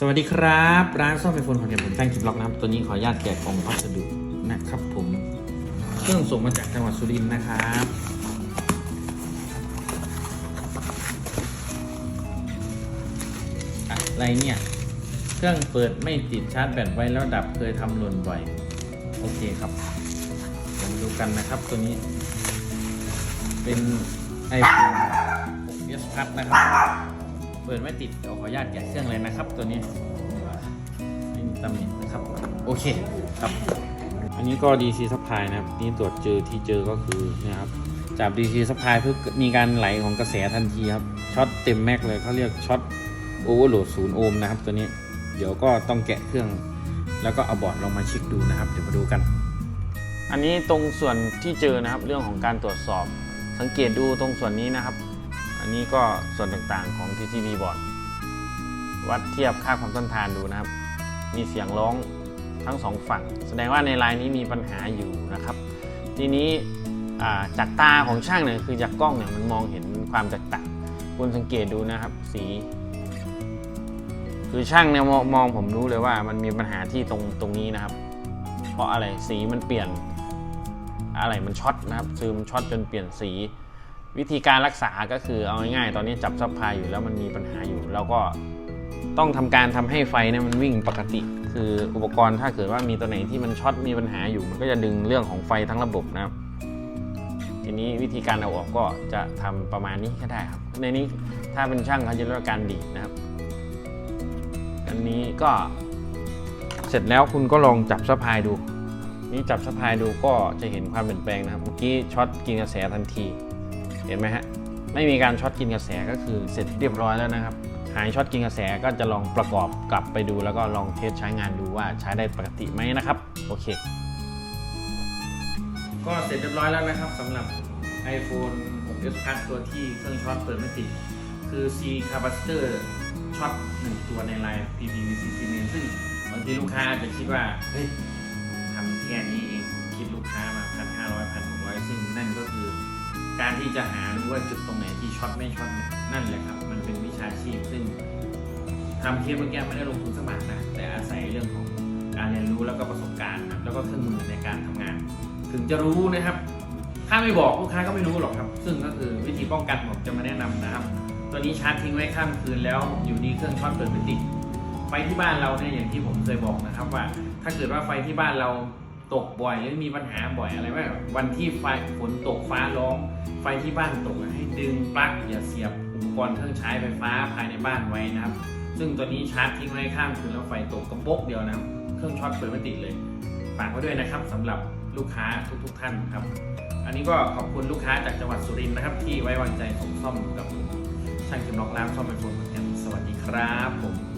สวัสดีครับ ร้านซ่อมไอโฟนของเดียผมแจ้งคลิปล็อกนะครับ ตัวนี้ขออนุญาตแกะกล่องพัสดุนะครับผม เครื่องส่งมาจากจังหวัดสุรินทร์นะครับอะไรเนี่ย เครื่องเปิดไม่ติดชาร์จแบตไว้แล้วดับเคยทำหล่นบ่อย โอเคครับเดี๋ยวมาดูกันนะครับตัวนี้ เป็น iPhone 6s Plus นะครับ ปิดไม่ติดเดี๋ยวขออนุญาตแกะเครื่องเลยนะครับ ตัวนี้ไม่มีตำหนินะครับ โอเคครับ อันนี้ก็ DC supply นะครับ นี่ตรวจเจอที่เจอก็คือนี่ยครับจาก DC supply เพื่อมีการไหลของกระแสทันทีครับช็อตเต็มแม็กเลยเขาเรียกช็อตโอเวอร์โหลดศูนย์โอห์มนะครับ ตัวนี้เดี๋ยวก็ต้องแกะเครื่อง แล้วก็เอาบอร์ดลองมาเช็คดูนะครับ เดี๋ยวมาดูกัน อันนี้ตรงส่วนที่เจอนะครับ เรื่องของการตรวจสอบ สังเกตดูตรงส่วนนี้นะครับ นนี้ก็ส่วนต่างๆของ PCB บอร์ดวัดเทียบค่าความต้านทานดูนะครับ มีเสียงร้องทั้งสองฝั่ง แสดงว่าในลายนี้มีปัญหาอยู่นะครับ ทีนี้าจากตาของช่างเนี่ยคือจากกล้องเนี่ยมันมองเห็นความแตกต่างคุณสังเกตดูนะครับ สี คือช่างเนี่ยมองมองผมรู้เลยว่ามันมีปัญหาที่ตรงตรงนี้นะครับ เพราะอะไรสีมันเปลี่ยนอะไรมันช็อตนะครับคือมันช็อตจนเปลี่ยนสี วิธีการรักษาก็คือเอาง่ายๆ ตอนนี้จับซับพายอยู่แล้วมันมีปัญหาอยู่เราก็ต้องทำการทำให้ไฟเนี่ยมันวิ่งปกติ คืออุปกรณ์ถ้าเกิดว่ามีตัวไหนที่มันช็อตมีปัญหาอยู่ มันก็จะดึงเรื่องของไฟทั้งระบบนะครับ ทีนี้วิธีการเอาออกก็จะทำประมาณนี้ก็ได้ครับ ในนี้ถ้าเป็นช่างเขาจะเรียกาการดีดนะครับ อันนี้ก็เสร็จแล้วคุณก็ลองจับซับพายดู นี่จับซับพายดูก็จะเห็นความเปลี่ยนแปลงนะครับ เมื่อกี้ช็อตกินกระแสทันที เห็นไหมฮะไม่มีการช็อตกินกระแสก็คือเสร็จเรียบร้อยแล้วนะครับ หายช็อตกินกระแสก็จะลองประกอบกลับไปดูแล้วก็ลองเทสใช้งานดูว่าใช้ได้ปกติไหมนะครับ โอเค ก็เสร็จเรียบร้อยแล้วนะครับสำหรับ iPhone 6s Plus ตัวที่เครื่องช็อตเปิดไม่ติด คือ C capacitor ช็อตหนึ่งตัวในลาย PPVC cement ซึ่งบางทีลูกค้าอาจจะคิดว่าเฮ้ยทำแค่นี้เองคิดลูกค้ามาพันห้าร้อยพันหกร้อยซึ่งนั่นก็คือ การที่จะหารู้ว่าจุดตรงไหนที่ช็อตไม่ช็อตนั่นแหละครับ มันเป็นวิชาชีพซึ่งทำเทียบเมื่อกี้ไม่ได้ลงทุนสกมัครนะ แต่อาศัยเรื่องของการเรียนรู้แล้วก็ประสบการณ์นะแล้วก็เครื่องมือในการทำงาน ถึงจะรู้นะครับ ถ้าไม่บอกลูกค้าก็ไม่รู้หรอกครับ ซึ่งก็คือวิธีป้องกันผมจะมาแนะนำนะครับ ตัวนี้ชาร์จทิ้งไว้ข้ามคืนแล้วอยู่ดีเครื่องช็อตเปิดไม่ติดไฟที่บ้านเราเนี่ยอย่างที่ผมเคยบอกนะครับว่า ถ้าเกิดว่าไฟที่บ้านเรา ตกบ่อยหรือมีปัญหาบ่อยอะไรว่าวันที่ไฟฝนตกฟ้าร้อง ไฟที่บ้านตกให้ดึงปลั๊กอย่าเสียบอุปกรณ์เครื่องใช้ไฟฟ้าภายในบ้านไว้นะครับ ซึ่งตัวนี้ชาร์จทิ้งไว้ข้ามคืนแล้วไฟตกกระปกเดียวนะครับ เครื่องช็อตเปิดไม่ติดเลยฝากไว้ด้วยนะครับสำหรับลูกค้าทุกๆท่านครับ อันนี้ก็ขอบคุณลูกค้าจากจังหวัดสุรินทร์นะครับ ที่ไว้วางใจผมซ่อมกับช่างเข็มล็อกร้านซ่อมไอโฟนเหมือนกันสวัสดีครับผม